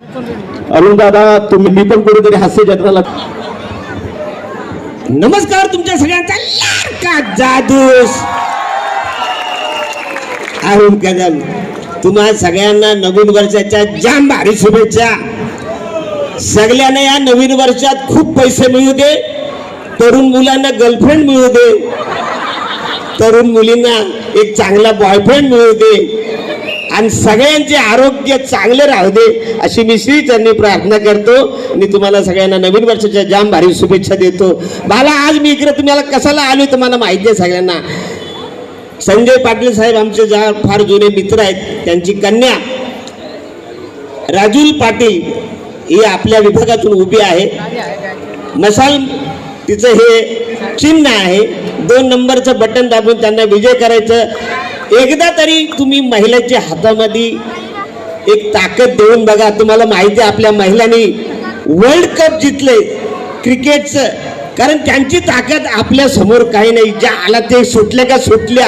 अरुण दादा तुम्ही मी पण कुठेतरी हास्य जत्राला नमस्कार तुमच्या सगळ्यांचा लाडका जादूस. अरुण कदम तुम्हा सगळ्यांना नवीन वर्षाच्या जाम भारी शुभेच्छा. सगळ्यांना या नवीन वर्षात खूप पैसे मिळू दे तरुण मुलांना गर्लफ्रेंड मिळू दे तरुण मुलींना एक चांगला बॉयफ्रेंड मिळू दे. आणि सगळ्यांचे आरोग्य चांगले राहू दे अशी मी श्रीचरणी प्रार्थना करतो. आणि तुम्हाला सगळ्यांना नवीन वर्षाच्या जाम भारी शुभेच्छा देतो. मला आज मी इकडे तुम्हाला कशाला आलो तुम्हाला माहिती आहे सगळ्यांना. संजय पाटील साहेब आमचे ज्या फार जुने मित्र आहेत त्यांची कन्या राजूल पाटील ही आपल्या विभागातून उभी आहे. मशाल तिचं हे चिन्ह आहे. दोन नंबरचं बटन दाबून त्यांना विजय करायचं. एकदा तरी तुम्ही महिलांच्या हातामध्ये एक ताकद देऊन बघा. तुम्हाला माहिती आहे आपल्या महिलांनी वर्ल्ड कप जिंकले क्रिकेटचं कारण त्यांची ताकद आपल्यासमोर काही नाही. ज्या आला ते सुटल्या का सुटल्या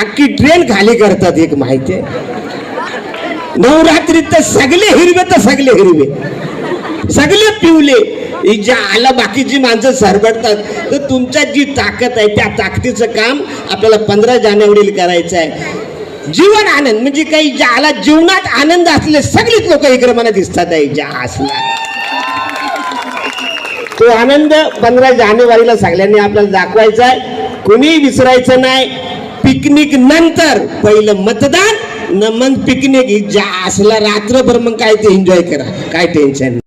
अख्खी ट्रेन खाली करतात एक माहिती आहे. नवरात्रीत तर सगळे हिरवे तर सगळे हिरवे. सगळे पिवले ही ज्या आला बाकीची माणसं सरबडतात तर तुमच्यात जी ताकद आहे त्या ताकदीचं काम आपल्याला पंधरा जानेवारीला करायचं आहे. जीवन आनंद म्हणजे काही ज्याला जीवनात आनंद असले सगळीच लोक इकडे मला दिसतात आहे ज्या असला. तो आनंद पंधरा जानेवारीला सगळ्यांनी आपल्याला दाखवायचा आहे. कुणी विसरायचं नाही. पिकनिक नंतर पहिलं मतदान न मग पिकनिक ज्या असला रात्रभर मग काय ते एन्जॉय करा काय टेन्शन